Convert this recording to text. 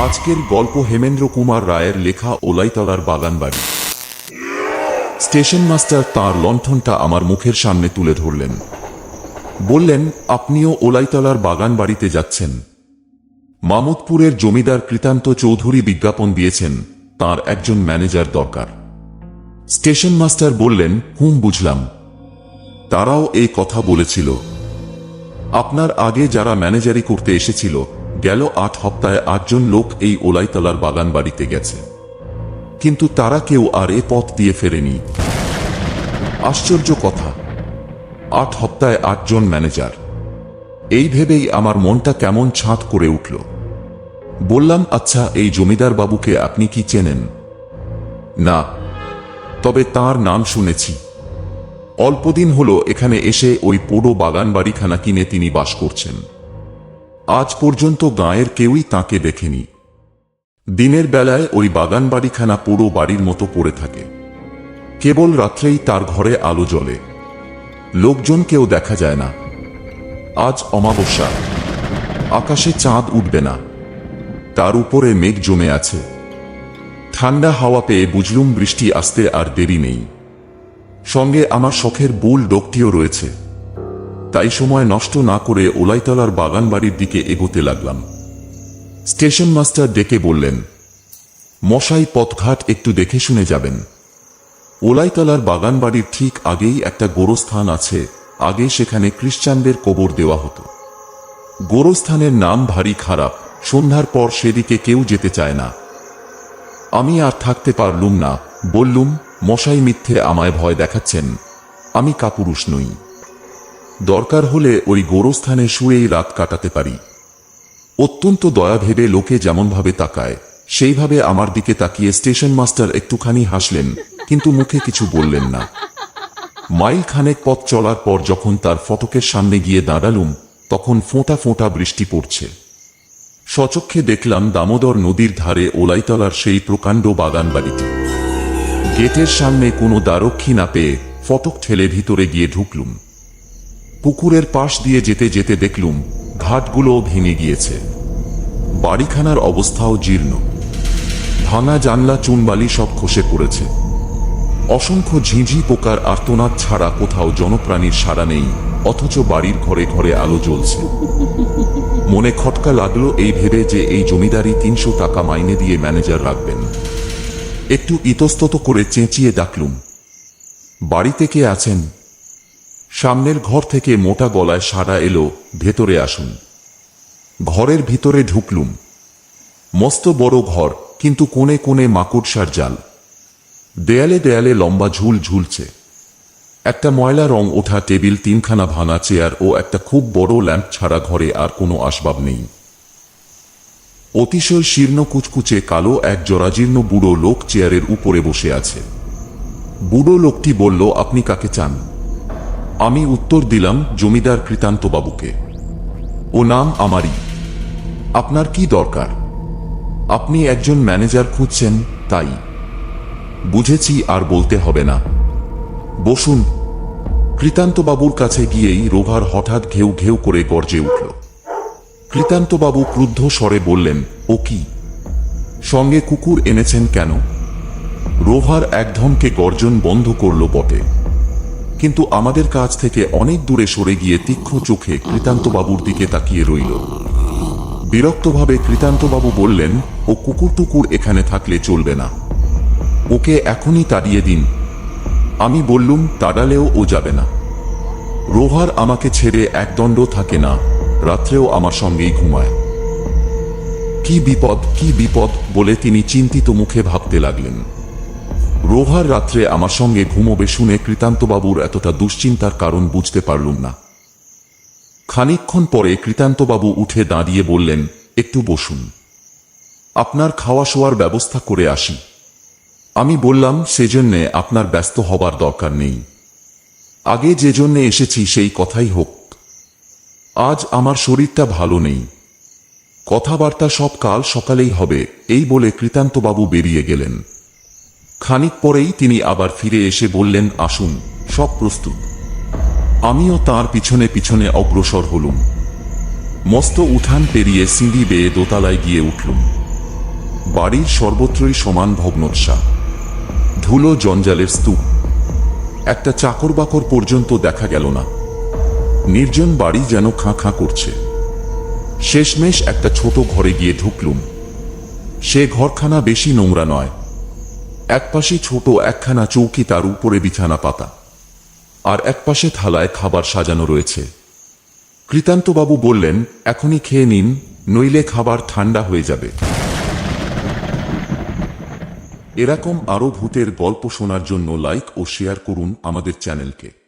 আজকের গল্প হেমেন্দ্র কুমার রায়ের লেখা ওলাইতলার বাগান বাড়ি। স্টেশন মাস্টার তাঁর লণ্ঠনটা আমার মুখের সামনে তুলে ধরলেন। বললেন, আপনিও ওলাইতলার বাগান বাড়িতে যাচ্ছেন। মামুদপুরের জমিদার কৃতান্ত চৌধুরী বিজ্ঞাপন দিয়েছেন, তার একজন ম্যানেজার দরকার। স্টেশন মাস্টার বললেন, হুম, বুঝলাম। তারাও এই কথা বলেছিল। আপনার আগে যারা ম্যানেজারি করতে এসেছিল গেল আট সপ্তাহে আটজন লোক এই ওলাইতলার বাগান বাড়িতে গেছে। কিন্তু তারা কেউ আর এ পথ দিয়ে ফেরেনি। আশ্চর্য কথা। আট সপ্তাহে আটজন ম্যানেজার। এই ভেবেই আমার মনটা কেমন ছাঁদ করে উঠল। বললাম আচ্ছা এই জমিদার বাবুকে আপনি কি চেনেন? না, তবে তার নাম শুনেছি। অল্পদিন হলো এখানে এসে ওই পোড়ো বাগান বাড়িখানা কিনে তিনি বাস করছেন। আজ পর্যন্ত গাঁয়ের কেউই তাকে দেখেনি। দিনের বেলায় ওই বাগান বাড়িখানা পুরো বাড়ির মতো পড়ে থাকে। কেবল রাত্রেই তার ঘরে আলো জ্বলে। লোকজন কেউ দেখা যায় না। আজ অমাবস্যা। আকাশে চাঁদ উঠবে না। তার উপরে মেঘ জমে আছে। ঠান্ডা হাওয়া পেয়ে বুঝলুম বৃষ্টি আসতে আর দেরি নেই। সঙ্গে আমার শখের বুল ডোকটিও রয়েছে। তাই সময় নষ্ট না করে ওলাইতলার বাগান বাড়ির দিকে এগোতে লাগলাম। স্টেশন মাস্টার ডেকে বললেন, মশাই, পথঘাট একটু দেখে শুনে যাবেন। ওলাইতলার বাগান বাড়ির ঠিক আগেই একটা গোরস্থান আছে, আগে সেখানে খ্রিস্টানদের কবর দেওয়া হতো। গোরস্থানের নাম ভারী খারাপ, সন্ধ্যার পর সেদিকে কেউ যেতে চায় না। আমি আর থাকতে পারলুম না, বললুম, মশাই মিথ্যে আমায় ভয় দেখাচ্ছেন, আমি কাপুরুষ নই। দরকার হলে ওই গোরস্থানে শুয়েই রাত কাটাতে পারি। অত্যন্ত দয়া ভেবে লোকে যেমনভাবে তাকায়, সেইভাবে আমার দিকে তাকিয়ে স্টেশন মাস্টার একটুখানি হাসলেন, কিন্তু মুখে কিছু বললেন না। মাইল খানেক পথ চলার পর যখন তার ফটকের সামনে গিয়ে দাঁড়ালুম, তখন ফোঁটা ফোঁটা বৃষ্টি পড়ছে। সচক্ষে দেখলাম দামোদর নদীর ধারে ওলাইতলার সেই প্রকাণ্ড বাগান বাড়িটি গেটের সামনে কোনো দ্বারক্ষী না পেয়ে ফটক ঠেলে ভিতরে গিয়ে ঢুকলুম। পুকুরের পাশ দিয়ে যেতে যেতে দেখলুম ঘাটগুলোও ভেঙে গিয়েছে। বাড়িখানার অবস্থাও জীর্ণ। ভাঙা জানলা, চুনবালি সব খসে পড়েছে। অসংখ্য ঝিঁঝি পোকার আর্তনাদ ছাড়া কোথাও জনপ্রাণীর সাড়া নেই, অথচ বাড়ির ঘরে ঘরে আলো জ্বলছে। মনে খটকা লাগল এই ভেবে যে এই জমিদারি তিনশো টাকা মাইনে দিয়ে ম্যানেজার রাখবেন। একটু ইতস্তত করে চেঁচিয়ে ডাকলুম, বাড়িতে কে আছেন? সামনের ঘর থেকে মোটা গলায় সাড়া এলো, ভেতরে আসুন। ঘরের ভিতরে ঢুকলুম। মস্ত বড় ঘর, কিন্তু কোণে কোণে মাকড়সার জাল। দেয়ালে দেয়ালে লম্বা ঝুল ঝুলছে। একটা ময়লা রং ওঠা টেবিল, তিনখানা ভাঙা চেয়ার ও একটা খুব বড় ল্যাম্প ছাড়া ঘরে আর কোনো আসবাব নেই। অতিশয় শীর্ণ কুচকুচে কালো এক জরাজীর্ণ বুড়ো লোক চেয়ারের উপরে বসে আছে। বুড়ো লোকটি বলল, আপনি কাকে চান? আমি উত্তর দিলাম জমিদার কৃতান্ত বাবুকে ও নাম আমারই। আপনার কি দরকার? আপনি একজন ম্যানেজার খুঁজছেন, তাই। বুঝেছি আর বলতে হবে না। বসুন। কৃতান্তবাবুর কাছে গিয়েই রোভার হঠাৎ ঘেউ ঘেউ করে গর্জে উঠল। কৃতান্তবাবু ক্রুদ্ধ স্বরে বললেন, ও কি? সঙ্গে কুকুর এনেছেন কেন? রোভার এক ধমকে গর্জন বন্ধ করল বটে। কিন্তু আমাদের কাছ থেকে অনেক দূরে সরে গিয়ে তীক্ষ্ণ চোখে কৃতান্তবাবুর দিকে তাকিয়ে রইল। বিরক্তভাবে কৃতান্তবাবু বললেন, ও কুকুর টুকুর এখানে থাকলে চলবে না। ওকে এখনই তাড়িয়ে দিন। আমি বললুম, তাড়ালেও ও যাবে না। রোহার আমাকে ছেড়ে একদণ্ড থাকে না, রাত্রেও আমার সঙ্গেই ঘুমায়। কি বিপদ কি বিপদ বলে তিনি চিন্তিত মুখে ভাবতে লাগলেন। রোহার রাত্রে আমার সঙ্গে ঘুমোবে শুনে কৃতান্তবাবুর এতটা দুশ্চিন্তার কারণ বুঝতে পারলুম না। খানিকক্ষণ পরে কৃতান্তবাবু উঠে দাঁড়িয়ে বললেন, একটু বসুন। আপনার খাওয়া শোয়ার ব্যবস্থা করে আসি। আমি বললাম, সেজন্যে আপনার ব্যস্ত হবার দরকার নেই। আগে যে জন্যে এসেছি সেই কথাই হোক। আজ আমার শরীরটা ভালো নেই। কথাবার্তা সব কাল সকালেই হবে, এই বলে কৃতান্তবাবু বেরিয়ে গেলেন। খানিক পরেই তিনি আবার ফিরে এসে বললেন, আসুন, সব প্রস্তুত। আমিও তার পিছনে পিছনে অগ্রসর হলুম। মস্ত উঠান পেরিয়ে সিঁড়ি বেয়ে দোতলায় গিয়ে উঠলুম। বাড়ির সর্বত্রই সমান ভগ্নোৎসাহ ধুলো জঞ্জালের স্তূপ। একটা চাকর বাকর পর্যন্ত দেখা গেল না। নির্জন বাড়ি যেন খাঁ খাঁ করছে। শেষমেশ একটা ছোট ঘরে গিয়ে ঢুকলুম। সে ঘরখানা বেশি নোংরা নয় একপাশে ছোট একখানা চৌকি তার উপরে বিছানা পাতা, আর একপাশে থালায় খাবার সাজানো রয়েছে। কৃতান্তবাবু বললেন, এখনই খেয়ে নিন, নইলে খাবার ঠান্ডা হয়ে যাবে। এরকম আরও ভূতের গল্প শোনার জন্য লাইক ও শেয়ার করুন আমাদের চ্যানেলকে।